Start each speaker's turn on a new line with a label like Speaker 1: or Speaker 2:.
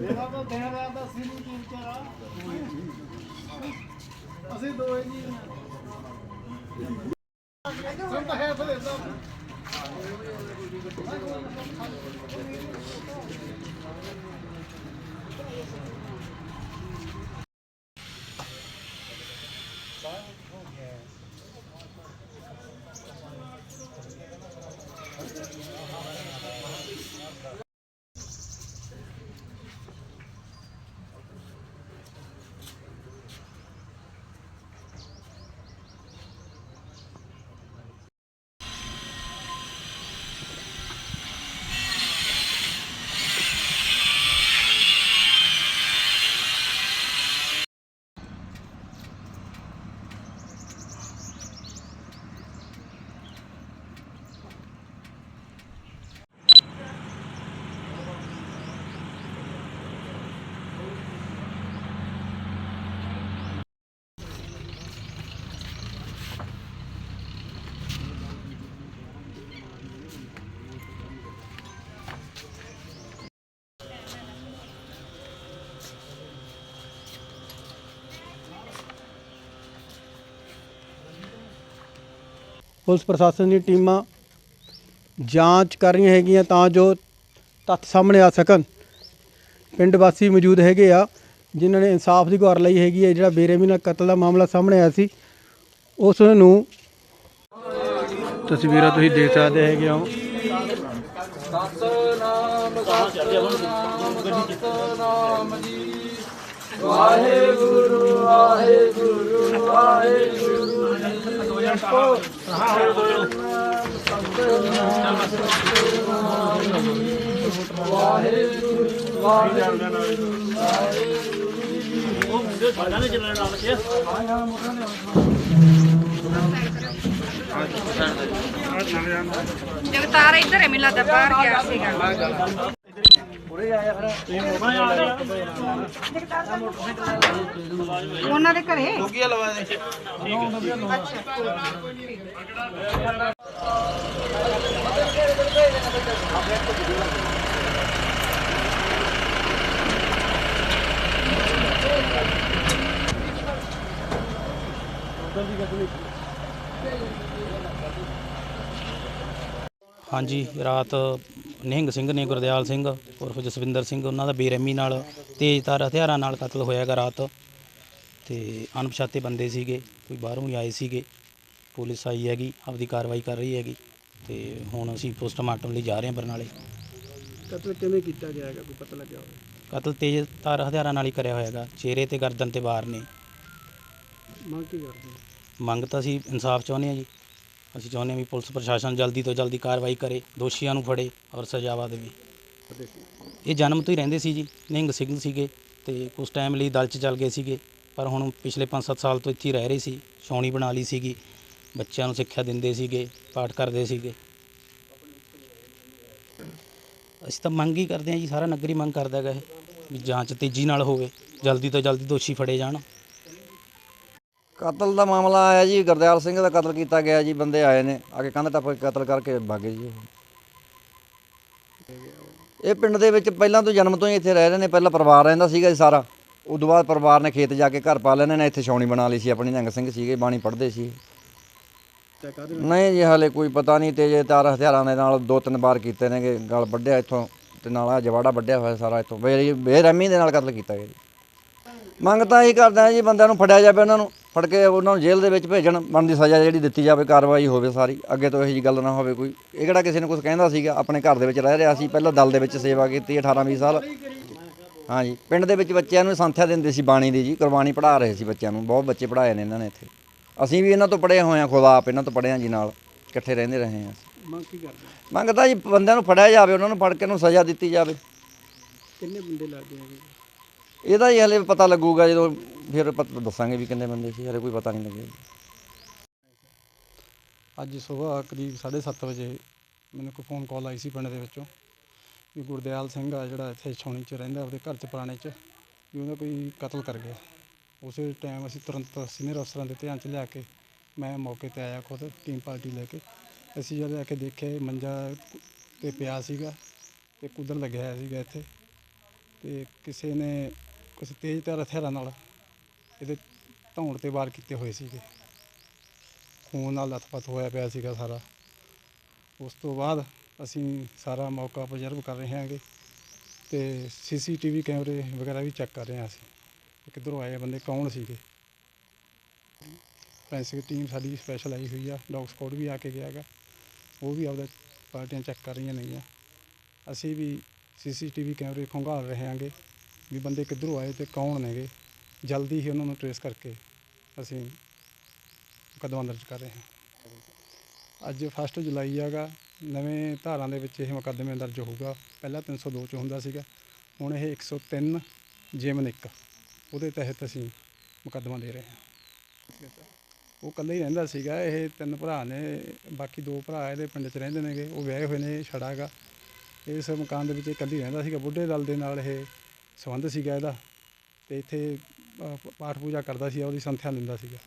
Speaker 1: ਇਹਦਾ ਤਾਂ ਦੇਣ ਦਾ ਤਾਂ ਸੀ ਨਹੀਂ ਕੀ ਵਿਚਾਰਾ ਅਸੀਂ ਦੋਏ ਜੀ ਸਾਨੂੰ ਤਾਂ ਹੈ
Speaker 2: ਪੁਲਿਸ ਪ੍ਰਸ਼ਾਸਨ ਦੀ ਟੀਮਾਂ ਜਾਂਚ ਕਰ ਰਹੀਆਂ ਹੈਗੀਆਂ ਤਾਂ ਜੋ ਤੱਥ ਸਾਹਮਣੇ ਆ ਸਕਣ। ਪਿੰਡ ਵਾਸੀ ਮੌਜੂਦ ਹੈਗੇ ਆ, ਜਿਨ੍ਹਾਂ ਨੇ ਇਨਸਾਫ ਦੀ ਗੁਹਾਰ ਲਈ ਹੈਗੀ ਹੈ ਜਿਹੜਾ ਬੇਰਹਿਮੀ ਨਾਲ ਕਤਲ ਦਾ ਮਾਮਲਾ ਸਾਹਮਣੇ ਆਇਆ ਸੀ, ਉਸ ਨੂੰ ਤਸਵੀਰਾਂ ਤੁਸੀਂ ਦੇਖ ਸਕਦੇ ਹੈਗੇ ਹੋ।
Speaker 3: ਜਗਤਾਰ ਇੱਧਰ ਹੈ ਮੈਨੂੰ ਲੱਗਦਾ ਬਾਹਰ ਗਿਆ ਸੀਗਾ। ਉਹਨਾਂ ਦੇ ਘਰੇ
Speaker 4: ਹਾਂਜੀ ਰਾਤ ਨਿਹੰਗ ਸਿੰਘ ਨੇ ਗੁਰਦਿਆਲ ਸਿੰਘ ਉਰਫ ਜਸਵਿੰਦਰ ਸਿੰਘ ਉਹਨਾਂ ਦਾ ਬੇਰਹਿਮੀ ਨਾਲ ਤੇਜ਼ਧਾਰ ਹਥਿਆਰਾਂ ਨਾਲ ਕਤਲ ਹੋਇਆਗਾ ਰਾਤ। ਤੇ ਅਣਪਛਾਤੇ ਬੰਦੇ ਸੀਗੇ ਕੋਈ ਬਾਹਰੋਂ ਹੀ ਆਏ ਸੀਗੇ। ਪੁਲਿਸ ਆਈ ਹੈਗੀ ਆਪਦੀ ਕਾਰਵਾਈ ਕਰ ਰਹੀ ਹੈਗੀ। ਤੇ ਹੁਣ ਅਸੀਂ ਪੋਸਟਮਾਰਟਮ ਲਈ ਜਾ ਰਹੇ ਹਾਂ ਬਰਨਾਲੇ।
Speaker 2: ਕਤਲ ਕਿਵੇਂ ਕੀਤਾ ਗਿਆ ਹੈਗਾ? ਕੋਈ ਪਤਾ ਲੱਗਿਆ ਹੋਵੇ?
Speaker 4: ਕਤਲ ਤੇਜ਼ਧਾਰ ਹਥਿਆਰਾਂ ਨਾਲ ਹੀ ਕਰਿਆ ਹੋਇਆਗਾ ਚਿਹਰੇ ਤੇ ਗਰਦਨ ਤੇ ਵਾਰ ਨੇ।
Speaker 2: ਮੰਗ ਕੀ ਕਰਦੇ ਹੋ?
Speaker 4: ਮੰਗ ਤਾਂ ਅਸੀਂ ਇਨਸਾਫ ਚਾਹੁੰਦੇ ਹਾਂ ਜੀ। ਅਸੀਂ ਚਾਹੁੰਦੇ ਹਾਂ ਵੀ ਪੁਲਿਸ ਪ੍ਰਸ਼ਾਸਨ ਜਲਦੀ ਤੋਂ ਜਲਦੀ ਕਾਰਵਾਈ ਕਰੇ, ਦੋਸ਼ੀਆਂ ਨੂੰ ਫੜੇ ਔਰ ਸਜ਼ਾਵਾ ਦੇਵੇ ਇਹ ਜਨਮ ਤੋਂ ਹੀ ਰਹਿੰਦੇ ਸੀ ਜੀ, ਨਿਹੰਗ ਸਿੰਘ ਸੀਗੇ ਤੇ ਕੁਝ ਟਾਈਮ ਲਈ ਦਲ 'ਚ ਚੱਲ ਗਏ ਸੀਗੇ, ਪਰ ਹੁਣ ਪਿਛਲੇ 5-7 ਸਾਲ ਤੋਂ ਇੱਥੇ ਹੀ ਰਹਿ ਰਹੇ ਸੀ, ਛਾਉਣੀ ਬਣਾ ਲਈ ਸੀਗੀ, ਬੱਚਿਆਂ ਨੂੰ ਸਿੱਖਿਆ ਦਿੰਦੇ ਸੀਗੇ, ਪਾਠ ਕਰਦੇ ਸੀਗੇ। ਅਸੀਂ ਤਾਂ ਮੰਗ ਹੀ ਕਰਦੇ ਹਾਂ ਜੀ, ਸਾਰਾ ਨਗਰੀ ਮੰਗ ਕਰਦਾ ਹੈਗਾ ਇਹ, ਵੀ ਜਾਂਚ ਤੇਜ਼ੀ ਨਾਲ ਹੋਵੇ, ਜਲਦੀ ਤੋਂ ਜਲਦੀ ਦੋਸ਼ੀ ਫੜੇ ਜਾਣ।
Speaker 5: ਕਤਲ ਦਾ ਮਾਮਲਾ ਆਇਆ ਜੀ, ਗੁਰਦਿਆਲ ਸਿੰਘ ਦਾ ਕਤਲ ਕੀਤਾ ਗਿਆ ਜੀ, ਬੰਦੇ ਆਏ ਨੇ, ਆ ਕੇ ਕੰਧ ਟੱਪ ਕੇ ਕਤਲ ਕਰਕੇ ਭਾਗੇ ਜੀ ਇਹ ਪਿੰਡ ਦੇ ਵਿੱਚ ਪਹਿਲਾਂ ਤੋਂ ਜਨਮ ਤੋਂ ਹੀ ਇੱਥੇ ਰਹਿ ਰਹੇ ਨੇ, ਪਹਿਲਾਂ ਪਰਿਵਾਰ ਰਹਿੰਦਾ ਸੀਗਾ ਜੀ ਸਾਰਾ। ਉਦੋਂ ਬਾਅਦ ਪਰਿਵਾਰ ਨੇ ਖੇਤ ਜਾ ਕੇ ਘਰ ਪਾ ਲੈਣੇ ਨੇ, ਇੱਥੇ ਛਾਉਣੀ ਬਣਾ ਲਈ ਸੀ, ਆਪਣੀ ਨਿਹੰਗ ਸਿੰਘ ਸੀਗੇ, ਬਾਣੀ ਪੜ੍ਹਦੇ ਸੀ। ਨਹੀਂ ਜੀ, ਹਾਲੇ ਕੋਈ ਪਤਾ ਨਹੀਂ, ਤੇ ਜੇ ਤਾਰ ਹਥਿਆਰਾਂ ਦੇ ਨਾਲ ਦੋ ਤਿੰਨ ਵਾਰ ਕੀਤੇ ਨੇਗੇ, ਗਲ ਵੱਢਿਆ ਇੱਥੋਂ, ਤੇ ਨਾਲ ਆ ਜਵਾੜਾ ਵੱਢਿਆ ਹੋਇਆ ਸਾਰਾ ਇੱਥੋਂ ਬੇ ਬੇਰਹਿਮੀ ਦੇ ਨਾਲ ਕਤਲ ਕੀਤਾ ਗਿਆ ਜੀ। ਮੰਗ ਤਾਂ ਇਹ ਕਰਦਾ ਹਾਂ ਜੀ ਬੰਦਿਆਂ ਨੂੰ ਫੜਿਆ ਜਾਵੇ ਉਹਨਾਂ ਨੂੰ ਫੜ ਕੇ ਉਹਨਾਂ ਨੂੰ ਜੇਲ੍ਹ ਦੇ ਵਿੱਚ ਭੇਜਣ ਬਣਦੀ ਸਜ਼ਾ ਜਿਹੜੀ ਦਿੱਤੀ ਜਾਵੇ ਕਾਰਵਾਈ ਹੋਵੇ ਸਾਰੀ ਅੱਗੇ ਤੋਂ ਇਹੋ ਜੀ ਗੱਲ ਨਾ ਹੋਵੇ ਕੋਈ। ਇਹ ਕਿਹੜਾ ਕਿਸੇ ਨੂੰ ਕੁਝ ਕਹਿੰਦਾ ਸੀਗਾ ਆਪਣੇ ਘਰ ਦੇ ਵਿੱਚ ਰਹਿ ਰਿਹਾ ਸੀ ਪਹਿਲਾਂ ਦਲ ਦੇ ਵਿੱਚ ਸੇਵਾ ਕੀਤੀ 18 20 ਸਾਲ। ਹਾਂਜੀ ਪਿੰਡ ਦੇ ਵਿੱਚ ਬੱਚਿਆਂ ਨੂੰ ਸੰਥਿਆ ਦਿੰਦੇ ਸੀ ਬਾਣੀ ਦੀ ਜੀ ਕੁਰਬਾਨੀ ਪੜ੍ਹਾ ਰਹੇ ਸੀ ਬੱਚਿਆਂ ਨੂੰ ਬਹੁਤ ਬੱਚੇ ਪੜ੍ਹਾਏ ਨੇ ਇਹਨਾਂ ਨੇ ਇੱਥੇ। ਅਸੀਂ ਵੀ ਇਹਨਾਂ ਤੋਂ ਪੜ੍ਹੇ ਹੋਏ ਹਾਂ ਖੁਦ ਆਪ ਇਹਨਾਂ ਤੋਂ ਪੜ੍ਹੇ ਜੀ ਨਾਲ ਇਕੱਠੇ ਰਹਿੰਦੇ ਰਹੇ ਹਾਂ
Speaker 2: ਮੰਗ ਕੀ ਕਰਦੇ?
Speaker 5: ਮੰਗਦਾ ਜੀ ਬੰਦਿਆਂ ਨੂੰ ਫੜਿਆ ਜਾਵੇ ਉਹਨਾਂ ਨੂੰ ਫੜ ਕੇ ਨੂੰ ਸਜ਼ਾ ਦਿੱਤੀ ਜਾਵੇ।
Speaker 2: ਕਿੰਨੇ ਬੰਦੇ ਲੱਗਦੇ ਹੈਗੇ
Speaker 5: ਇਹਦਾ ਹੀ ਹਲੇ ਪਤਾ ਲੱਗੂਗਾ ਜਦੋਂ ਫਿਰ ਪਤ- ਦੱਸਾਂਗੇ ਵੀ ਕਿੰਨੇ ਬੰਦੇ ਸੀ, ਹਲੇ ਕੋਈ ਪਤਾ ਨਹੀਂ ਲੱਗਿਆ।
Speaker 6: ਅੱਜ ਸਵੇਰ ਕਰੀਬ 7:30 ਵਜੇ ਮੈਨੂੰ ਕੋਈ ਫੋਨ ਕਾਲ ਆਈ ਸੀ ਪਿੰਡ ਦੇ ਵਿੱਚੋਂ ਵੀ ਗੁਰਦਿਆਲ ਸਿੰਘ ਆ ਜਿਹੜਾ ਇੱਥੇ ਛਾਉਣੀ 'ਚ ਰਹਿੰਦਾ ਉਹਦੇ ਘਰ 'ਚ ਪੁਰਾਣੇ 'ਚ ਵੀ ਉਹਦਾ ਕੋਈ ਕਤਲ ਕਰ ਗਿਆ। ਉਸੇ ਟਾਈਮ ਅਸੀਂ ਤੁਰੰਤ ਸੀਨੀਅਰ ਅਫਸਰਾਂ ਦੇ ਧਿਆਨ 'ਚ ਲਿਆ ਕੇ ਮੈਂ ਮੌਕੇ ਤੇ ਆਇਆ ਖੁਦ ਟੀਮ ਪਾਰਟੀ ਲੈ ਕੇ। ਅਸੀਂ ਜਦ ਆ ਕੇ ਦੇਖਿਆ ਇਹ ਮੰਜਾ ਤੇ ਪਿਆ ਸੀਗਾ ਤੇ ਕੁਦਰ ਲੱਗਿਆ ਹੋਇਆ ਸੀਗਾ ਇੱਥੇ ਤੇ ਕਿਸੇ ਨੇ ਕੁਝ ਤੇਜ਼ ਧਾਰ ਹਥਿਆਰਾਂ ਨਾਲ ਇਹਦੇ ਧੌਣ ਤੇ ਵਾਰ ਕੀਤੇ ਹੋਏ ਸੀਗੇ। ਖੂਨ ਨਾਲ ਲੱਥਪੱਥ ਹੋਇਆ ਪਿਆ ਸੀਗਾ ਸਾਰਾ। ਉਸ ਤੋਂ ਬਾਅਦ ਅਸੀਂ ਸਾਰਾ ਮੌਕਾ ਅਬਜ਼ਰਵ ਕਰ ਰਹੇ ਹਾਂਗੇ ਤੇ ਸੀਸੀਟੀਵੀ ਕੈਮਰੇ ਵਗੈਰਾ ਵੀ ਚੈੱਕ ਕਰ ਰਹੇ ਹਾਂ ਅਸੀਂ ਕਿੱਧਰੋਂ ਆਏ ਬੰਦੇ, ਕੌਣ ਸੀਗੇ। ਫੋਰੈਂਸਿਕ ਟੀਮ ਸਾਡੀ ਸਪੈਸ਼ਲ ਆਈ ਹੋਈ ਆ ਡੌਗ ਸਕੁਆਡ ਵੀ ਆ ਕੇ ਗਿਆ ਉਹ ਵੀ ਆਪਦਾ ਪਾਰਟੀਆਂ ਚੈੱਕ ਕਰ ਰਹੀਆਂ ਨੇਗੀਆਂ। ਅਸੀਂ ਵੀ ਸੀਸੀਟੀਵੀ ਕੈਮਰੇ ਖੰਗਾਲ ਰਹੇ ਹਾਂਗੇ। ਵੀ ਬੰਦੇ ਕਿੱਧਰੋਂ ਆਏ ਤੇ ਕੌਣ ਨੇਗੇ? ਜਲਦੀ ਹੀ ਉਹਨਾਂ ਨੂੰ ਟਰੇਸ ਕਰਕੇ ਅਸੀਂ ਮੁਕੱਦਮਾ ਦਰਜ ਕਰ ਰਹੇ ਹਾਂ। ਅੱਜ 1 ਜੁਲਾਈ ਹੈਗਾ ਨਵੇਂ ਧਾਰਾਂ ਦੇ ਵਿੱਚ ਇਹ ਮੁਕੱਦਮੇ ਦਰਜ ਹੋਊਗਾ। ਪਹਿਲਾਂ 302 ਚ ਹੁੰਦਾ ਸੀਗਾ, ਹੁਣ ਇਹ 103 ਜਿਮਨ ਇੱਕ ਉਹਦੇ ਤਹਿਤ ਅਸੀਂ ਮੁਕੱਦਮਾ ਦੇ ਰਹੇ ਹਾਂ। ਉਹ ਇਕੱਲਾ ਹੀ ਰਹਿੰਦਾ ਸੀਗਾ, ਇਹ ਤਿੰਨ ਭਰਾ ਨੇ, ਬਾਕੀ ਦੋ ਭਰਾ ਇਹਦੇ ਪਿੰਡ 'ਚ ਰਹਿੰਦੇ ਨੇਗੇ, ਉਹ ਵਿਆਹੇ ਹੋਏ ਨੇ ਛੜਾ ਹੈਗਾ। ਇਸ ਮਕਾਨ ਦੇ ਵਿੱਚ ਇਕੱਲੀ ਰਹਿੰਦਾ ਸੀਗਾ, ਬੁੱਢੇ ਦਲ ਦੇ ਨਾਲ ਇਹ ਸੰਬੰਧ ਸੀਗਾ ਇਹਦਾ ਅਤੇ ਇੱਥੇ ਪਾਠ ਪੂਜਾ ਕਰਦਾ ਸੀ ਉਹਦੀ ਸੰਥਿਆ ਲੈਂਦਾ ਸੀਗਾ।